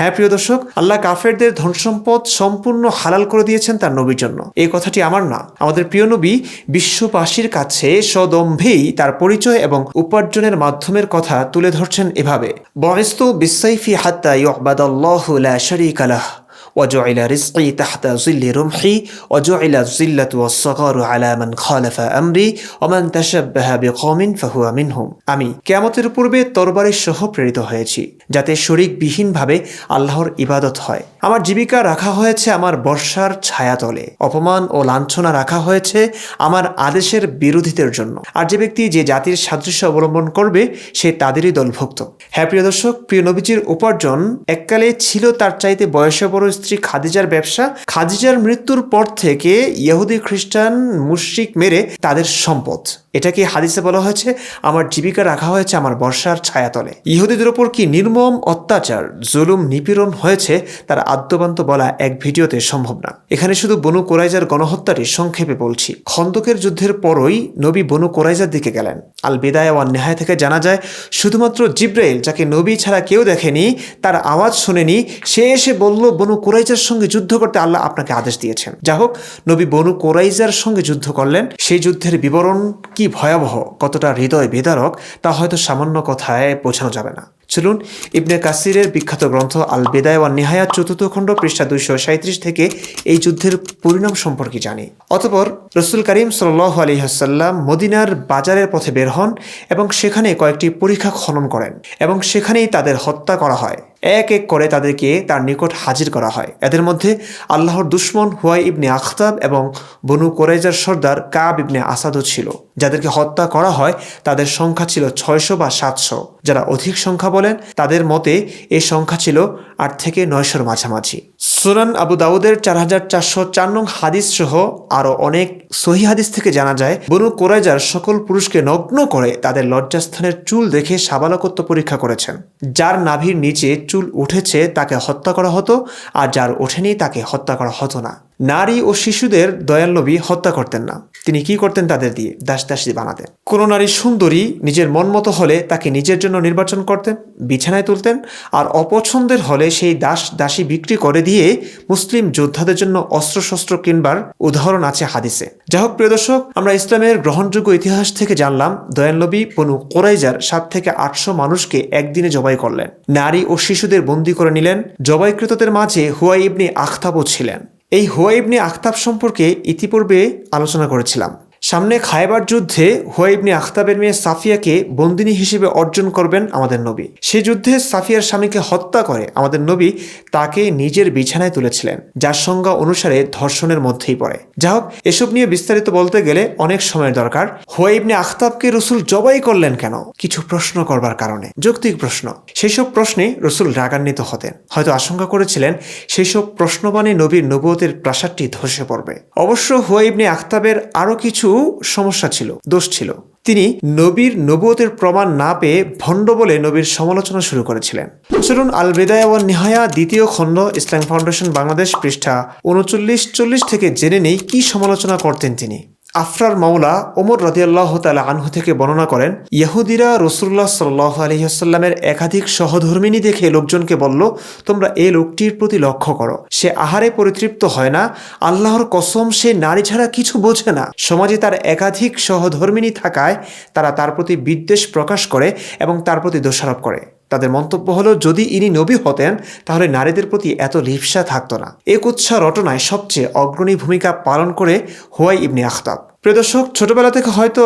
হ্যাঁ প্রিয় দর্শক আল্লাহ কাফেরদের ধন সম্পদ সম্পূর্ণ হালাল করে দিয়েছেন তার নবীর জন্য এই কথাটি আমার না আমাদের প্রিয় নবী বিশ্ববাসীর কাছে সদম্ভেই তার পরিচয় এবং উপার্জনের মাধ্যমের কথা তুলে ধরছেন এভাবে বয়স্ত বিসাইফি হাত্তা ইউবাদাল্লাহু লা শারীকা লাহ وجعل رزقي تحت ظل رمحي وجعل الذلة والصغار على من خالف أمري ومن تشبه بقوم فهو منهم আমি কেয়ামতের পূর্বে তরবারের সহ প্রেরিত হয়েছি যাতে শরিকবিহীনভাবে আল্লাহর ইবাদত হয়। আমার জীবিকা রাখা হয়েছে আমার বর্ষার ছায়াতলে। অপমান ও লাঞ্ছনা রাখা হয়েছে আমার আদেশের বিরোধীদের জন্য। আর যে ব্যক্তি যে জাতির সাদৃশ্য অবলম্বন করবে, সে তাদেরই দলভুক্ত। হ্যাঁ প্রিয় দর্শক, প্রিয় নবীজির উপার্জন এককালে ছিল তার চাইতে বয়সে বড় স্ত্রী খাদিজার ব্যবসা। খাদিজার মৃত্যুর পর থেকে ইহুদি খ্রিস্টান মুশরিক মেরে তাদের সম্পদ। এটাকে হাদিসে বলা হয়েছে, আমার জীবিকা রাখা হয়েছে আমার বর্ষার ছায়াতলে। ইহুদিদের ওপর কি নির্মম অত্যাচার, জুলুম, নিপীড়ন হয়েছে, তার আদ্যবান্ত বলা এক ভিডিওতে সম্ভব না। এখানে শুধু বনু কোরাইজার গণহত্যাটি সংক্ষেপে বলছি। খন্দকের যুদ্ধের পরই নবী বনু কোরাইজার দিকে গেলেন। আল বেদায় ওয়ান নেহায় থেকে জানা যায়, শুধুমাত্র জিব্রাইল, যাকে নবী ছাড়া কেউ দেখেনি, তার আওয়াজ শোনেনি, সে এসে বলল, বনু কোরাইজার সঙ্গে যুদ্ধ করতে আল্লাহ আপনাকে আদেশ দিয়েছেন। যা হোক, নবী বনু কোরাইজার সঙ্গে যুদ্ধ করলেন। সেই যুদ্ধের বিবরণ কি ভয়াবহ কতটা হৃদয় বেদারক তা হয়তো সামান্য কথায় বোঝানো যাবে না। চলুন, ইবনে কাসিরের বিখ্যাত গ্রন্থ আল বেদায় ওয়ান নিহায়াত চতুর্থ খণ্ড পৃষ্ঠা দুইশো থেকে এই যুদ্ধের পরিণাম সম্পর্কে জানি। অতপর রসুল করিম সাল আলিহাসাল্লাম মদিনার বাজারের পথে বের হন এবং সেখানে কয়েকটি পরীক্ষা খনন করেন এবং সেখানেই তাদের হত্যা করা হয়। এক এক করে তাদেরকে তার নিকট হাজির করা হয়। এদের মধ্যে আল্লাহর দুশ্মন হুয়াই ইবনে আখতাব এবং বনু কোরাইজার সর্দার কাব ইবনে আসাদও ছিল। যাদেরকে হত্যা করা হয়, তাদের সংখ্যা ছিল ছয়শো বা সাতশো, যারা অধিক সংখ্যা বলেন, তাদের মতে এই সংখ্যা ছিল আট থেকে নয়শোর মাঝামাঝি। সুনান আবু দাউদের চার হাজার চারশো চার নং হাদিস সহ আরও অনেক সহি হাদিস থেকে জানা যায়, বনু কোরাইজার সকল পুরুষকে নগ্ন করে তাদের লজ্জাস্থানের চুল দেখে সাবালকত্ব পরীক্ষা করেছেন। যার নাভির নিচে চুল উঠেছে তাকে হত্যা করা হতো, আর যার ওঠেনি তাকে হত্যা করা হতো না। নারী ও শিশুদের দয়াল নবী হত্যা করতেন না। তিনি কি করতেন তাদের দিয়ে? দাস দাসী বানাতেন। কোনো নারী সুন্দরী নিজের মন মতো হলে তাকে নিজের জন্য নির্বাচন করতেন, বিছানায় তুলতেন আর অপছন্দের হলে সেই দাস দাসী বিক্রি করে দিয়ে মুসলিম যোদ্ধাদের জন্য অস্ত্রশস্ত্র কিনবার উদাহরণ আছে হাদিসে। যা হোক প্রিয় দর্শক, আমরা ইসলামের গ্রহণযোগ্য ইতিহাস থেকে জানলাম, দয়াল নবী বনু কোরাইজার সাত থেকে আটশো মানুষকে একদিনে জবাই করলেন। নারী ও শিশুদের বন্দী করে নিলেন। জবাইকৃতদের মাঝে হুয়াই ইবনি আখতাবও ছিলেন। এই হুয়াইবনি আখতাব সম্পর্কে ইতিপূর্বে আলোচনা করেছিলাম। সামনে খায়বার যুদ্ধে হুয়াইবনি আখতাবের মেয়ে সাফিয়াকে বন্দিনী হিসেবে অর্জন করবেন আমাদের নবী। সে যুদ্ধে সাফিয়ার স্বামীকে হত্যা করে আমাদের নবী তাকে নিজের বিছানায় তুলেছিলেন, যার সংজ্ঞা অনুসারে ধর্ষণের মধ্যেই পড়ে। যা হোক এসব নিয়ে বিস্তারিত বলতে গেলে অনেক সময়ের দরকার। হুয়াইবনি আখতাবকে রসুল জবাই করলেন কেন? কিছু প্রশ্ন করবার কারণে। যৌক্তিক প্রশ্ন সেই সব প্রশ্নে রসুল রাগান্বিত হতেন। হয়তো আশঙ্কা করেছিলেন সেই সব প্রশ্নবাণী নবীর নবুয়তের প্রাসাদটি ধসে পড়বে। অবশ্য হুয়াইবনি আখতাবের আরও কিছু সমস্যা ছিল, দোষ ছিল। তিনি নবীর নবুয়তের প্রমাণ না পেয়ে ভণ্ড বলে নবীর সমালোচনা শুরু করেছিলেন। চলুন আল ওয়ান নিহায়া দ্বিতীয় খণ্ড, ইসলাম ফাউন্ডেশন বাংলাদেশ পৃষ্ঠা উনচল্লিশ চল্লিশ থেকে জেনে নেই কি সমালোচনা করতেন তিনি। আফরার মাওলা ওমর রদিয়াল্লাহ তালা আনহু থেকে বর্ণনা করেন, ইহুদিরা রসুল্লাহ সাল্লাহ আলহিহাস্লামের একাধিক সহধর্মিনী দেখে লোকজনকে বলল, তোমরা এ লোকটির প্রতি লক্ষ্য করো। সে আহারে পরিতৃপ্ত হয় না। আল্লাহর কসম, সে নারী ছাড়া কিছু বোঝে না। সমাজে তার একাধিক সহধর্মিনী থাকায় তারা তার প্রতি বিদ্বেষ প্রকাশ করে এবং তার প্রতি দোষারোপ করে। তাদের মন্তব্য হলো, যদি ইনি নবী হতেন, তাহলে নারীদের প্রতি এত লিপসা থাকতো না। এক উৎসাহ রটনায় সবচেয়ে অগ্রণী ভূমিকা পালন করে হোয়াই ইবনে আখতাব। প্রিয় দর্শক, ছোটবেলা থেকে হয়তো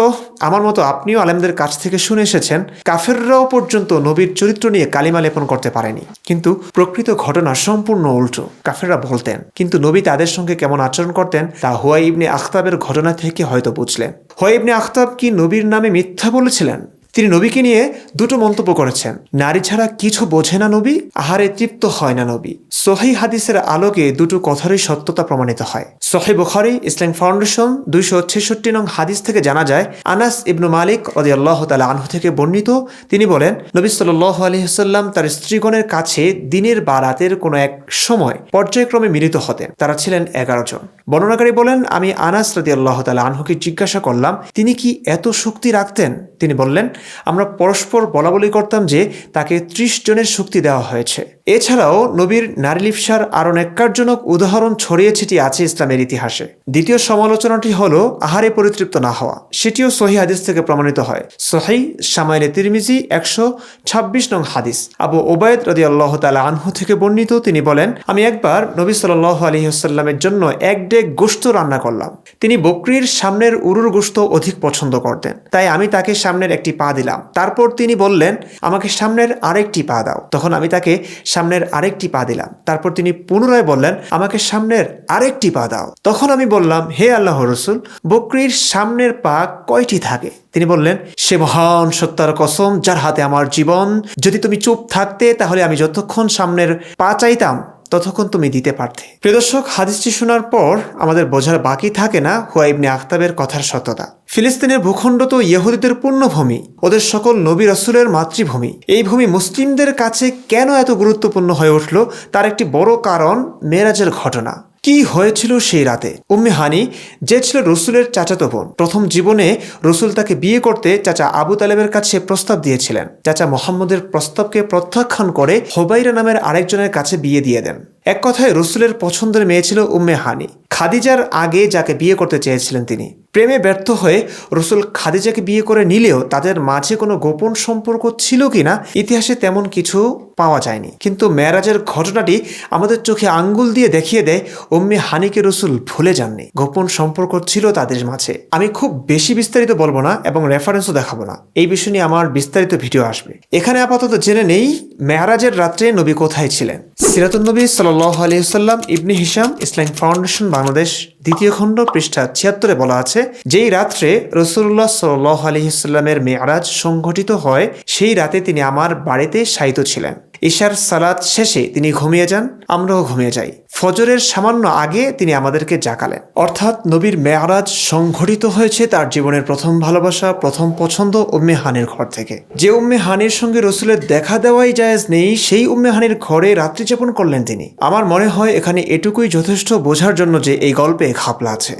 আমার মতো আপনিও আলেমদের কাছ থেকে শুনে এসেছেন, কাফেররাও পর্যন্ত নবীর চরিত্র নিয়ে কালিমা লেপন করতে পারেনি। কিন্তু প্রকৃত ঘটনা সম্পূর্ণ উল্টো। কাফেররা বলতেন, কিন্তু নবী তাদের সঙ্গে কেমন আচরণ করতেন, তা হোয়াই ইবনে আখতাবের ঘটনা থেকে হয়তো বুঝলেন। হোয়াই ইবনে আখতাব কি নবীর নামে মিথ্যা বলেছিলেন? তিনি নবীকে নিয়ে দুটো মন্তব্য করেছেন। নারী ছাড়া কিছু বোঝে না নবী, আহারে তৃপ্ত হয় না নবী। সোহাই হাদিসের আলোকে দুটো কথারই সত্যতা প্রমাণিত হয়। সোহে বুখারি, ইসলাম ফাউন্ডেশন, দুইশো ছেষট্টি নং হাদিস থেকে জানা যায়, আনাস ইবনু মালিক অদি আল্লাহ তালা আনহু থেকে বর্ণিত, তিনি বলেন, নবী সাল্লাহ আলহিহাল্লাম তার স্ত্রীগণের কাছে দিনের বা রাতের কোনো এক সময় পর্যায়ক্রমে মিলিত হতেন। তারা ছিলেন এগারো জন। বর্ণনাকারী বলেন, আমি আনাস রাদি আল্লাহ তালা আনহুকে জিজ্ঞাসা করলাম, তিনি কি এত শক্তি রাখতেন? তিনি বললেন আমরা পরস্পর বলা বলি করতাম যে তাকে ত্রিশ জনের শক্তি দেওয়া হয়েছে। এছাড়াও নবীর নারী লিপসার আরও ন্যাক্কারজনক উদাহরণ ছড়িয়ে ছিটিয়ে আছে ইসলামের ইতিহাসে। দ্বিতীয় সমালোচনাটি হলো আহারে পরিতৃপ্ত না হওয়া। সেটিও সহি হাদিস থেকে প্রমাণিত হয়। সহি সামাইলে তিরমিজি একশো ছাব্বিশ নং হাদিস। আবু ওবায়দ রদি আল্লাহ তালা আনহু থেকে বর্ণিত, তিনি বলেন, আমি একবার নবী সাল্লাহ আলহিহাস্লামের জন্য এক ডেক গোস্ত রান্না করলাম। তিনি বকরির সামনের উরুর গোস্ত অধিক পছন্দ করতেন। তাই আমি তাকে সামনের একটি পা দিলাম। তারপর তিনি বললেন, আমাকে সামনের আরেকটি পা দাও। তখন আমি তাকে সামনের আরেকটি পা দিলাম। তারপর তিনি পুনরায় বললেন, আমাকে সামনের আরেকটি পা দাও। তখন আমি বললাম, হে আল্লাহ রসুল, বকরির সামনের পা কয়টি থাকে? তিনি বললেন, সে মহান সত্যার কসম যার হাতে আমার জীবন। যদি তুমি চুপ থাকতে, তাহলে আমি যতক্ষণ সামনের পা চাইতাম ততক্ষণ তুমি দিতে পারতে। প্রিয়দর্শক হাদিসটি শোনার পর আমাদের বোঝার বাকি থাকে না হুয়াইবনে আখতাবের কথার সত্যতা। ফিলিস্তিনের ভূখণ্ড তো ইহুদিদের পূর্ণভূমি, ওদের সকল নবী রসুলের মাতৃভূমি। এই ভূমি মুসলিমদের কাছে কেন এত গুরুত্বপূর্ণ হয়ে উঠল, তার একটি বড় কারণ মেরাজের ঘটনা। কি হয়েছিল সেই রাতে? উম্মে হানি যে ছিল রসুলের চাচাতো বোন। প্রথম জীবনে রসুল তাকে বিয়ে করতে চাচা আবু তালেবের কাছে প্রস্তাব দিয়েছিলেন। চাচা মোহাম্মদের প্রস্তাবকে প্রত্যাখ্যান করে হোবাইরা নামের আরেকজনের কাছে বিয়ে দিয়ে দেন। এক কথায় রসুলের পছন্দের মেয়ে ছিল উম্মে হানি। খাদিজার আগে যাকে বিয়ে করতে চেয়েছিলেন তিনি। প্রেমে ব্যর্থ হয়ে রসুল খাদিজাকে বিয়ে করে নিলেও তাদের মাঝে কোনো গোপন সম্পর্ক ছিল কি না ইতিহাসে তেমন কিছু পাওয়া যায়নি। কিন্তু মেয়ারাজের ঘটনাটি আমাদের চোখে আঙ্গুল দিয়ে দেখিয়ে দেয়, উম্মে হানিকে রসুল ভুলে যাননি। গোপন সম্পর্ক ছিল তাদের মাঝে। আমি খুব বেশি বিস্তারিত বলব না এবং রেফারেন্সও দেখাবো না। এই বিষয় নিয়ে আমার বিস্তারিত ভিডিও আসবে। এখানে আপাতত জেনে নেই মেয়ারাজের রাত্রে নবী কোথায় ছিলেন। সিরাতুল নবী সাল্লাহ আলিয়াল্লাম ইবনি হিসাম ইসলাম ফাউন্ডেশন, বাংলাদেশ, দ্বিতীয় খণ্ড পৃষ্ঠা ছিয়াত্তরে বলা আছে যেই রাত্রে রসুল্লাহ সাল্লাহ আলহিসাল্লামের মেয়ারাজ সংঘটিত হয়, সেই রাতে তিনি আমার বাড়িতে শায়িত ছিলেন। ঈশার সালাত শেষে তিনি ঘুমিয়ে যান, আমরাও ঘুমিয়ে যাই। ফজরের সামান্য আগে তিনি আমাদেরকে জাকালেন অর্থাৎ নবীর মেয়ারাজ সংঘটিত হয়েছে তার জীবনের প্রথম ভালোবাসা, প্রথম পছন্দ উম্মে হানির ঘর থেকে। যে উম্মে হানির সঙ্গে রসুলের দেখা দেওয়াই জায়েজ নেই, সেই উম্মে হানির ঘরে রাত্রি যাপন করলেন তিনি। আমার মনে হয় এখানে এটুকুই যথেষ্ট বোঝার জন্য যে এই গল্পে খাপলা আছে।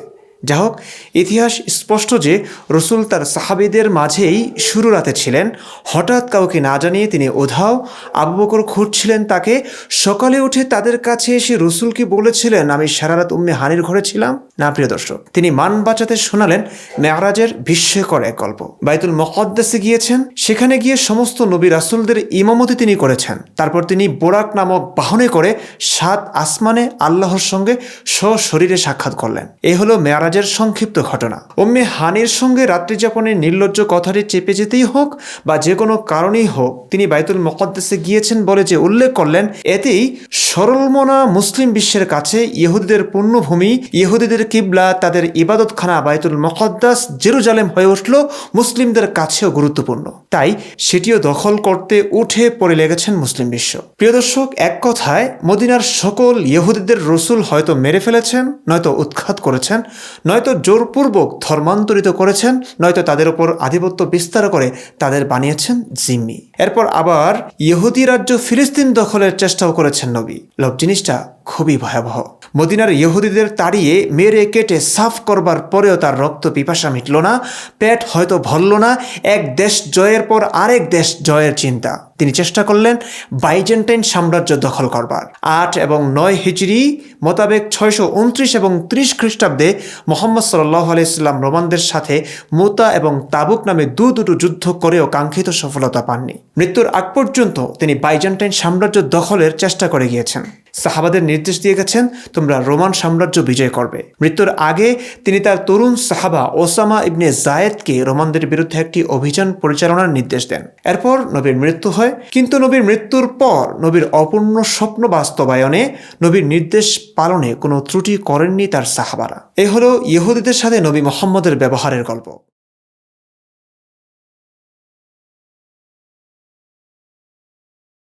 যা হোক ইতিহাস স্পষ্ট যে রসুল তার সাহাবিদের মাঝেই শুরু রাতে ছিলেন। হঠাৎ কাউকে না জানিয়ে তিনি ওধাও আবু বকর খুঁজছিলেন তাকে। সকালে উঠে তাদের কাছে এসে রসুলকে বলেছিলেন? আমি সারা রাত উম্মে হানির ঘরে ছিলাম। না, প্রিয় দর্শক, তিনি মান বাঁচাতে শোনালেন মেয়ারাজের বিস্ময়কর এক গল্প। বাইতুল মকদ্দাসে গিয়েছেন। সেখানে গিয়ে সমস্ত নবী রাসুলদের ইমামতি তিনি করেছেন। তারপর তিনি বোরাক নামক বাহনে করে সাত আসমানে আল্লাহর সঙ্গে সশরীরে সাক্ষাৎ করলেন। এই হলো মেয়ারাজের সংক্ষিপ্ত ঘটনা। উম্মে হানির সঙ্গে রাত্রি যাপনের নির্লজ্জ কথাটি চেপে যেতেই হোক বা যে কোনো কারণেই হোক, তিনি বাইতুল মকদ্দাসে গিয়েছেন বলে যে উল্লেখ করলেন, এতেই সরলমনা মুসলিম বিশ্বের কাছে ইহুদিদের পূর্ণভূমি, ইহুদিদের কিবলা, তাদের ইবাদতখানা বাইতুল মকদ্দাস জেরুজালেম হয়ে উঠল মুসলিমদের কাছেও গুরুত্বপূর্ণ। তাই সেটিও দখল করতে উঠে পড়ে লেগেছেন মুসলিম বিশ্ব। প্রিয় দর্শক, এক কথায় মদিনার সকল ইহুদিদের রসুল হয়তো মেরে ফেলেছেন, নয়তো উৎখাত করেছেন নয়তো জোরপূর্বক ধর্মান্তরিত করেছেন, নয়তো তাদের উপর আধিপত্য বিস্তার করে তাদের বানিয়েছেন জিম্মি। এরপর আবার ইহুদি রাজ্য ফিলিস্তিন দখলের চেষ্টাও করেছেন নবী। লোক জিনিসটা খুবই ভয়াবহ। মদিনার ইহুদিদের তাড়িয়ে মেরে কেটে সাফ করবার পরেও তার রক্ত পিপাসা মিটল না, পেট হয়তো ভরল না, এক দেশ জয়ের পর আরেক দেশ জয়ের চিন্তা। তিনি চেষ্টা করলেন বাইজেন্টাইন সাম্রাজ্য দখল করবার। আট এবং নয় হিজড়ি মোতাবেক ছয়শো উনত্রিশ এবং ত্রিশ খ্রিস্টাব্দে মোহাম্মদ সাল্লাহ আলাইসাল্লাম রোমানদের সাথে মোতা এবং তাবুক নামে দু দুটো যুদ্ধ করেও কাঙ্ক্ষিত সফলতা পাননি। মৃত্যুর আগ পর্যন্ত তিনি বাইজেন্টাইন সাম্রাজ্য দখলের চেষ্টা করে গিয়েছেন। সাহাবাদের নির্দেশ দিয়ে গেছেন, তোমরা রোমান সাম্রাজ্য বিজয় করবে। মৃত্যুর আগে তিনি তার তরুণ সাহাবা ওসামা ইবনে জায়েদকে রোমানদের বিরুদ্ধে একটি অভিযান পরিচালনার নির্দেশ দেন। এরপর নবীর মৃত্যু হয়। কিন্তু নবীর মৃত্যুর পর নবীর অপূর্ণ স্বপ্ন বাস্তবায়নে নবীর নির্দেশ পালনে কোনো ত্রুটি করেননি তার সাহাবারা। এ হলো ইহুদিদের সাথে নবী মোহাম্মদের ব্যবহারের গল্প।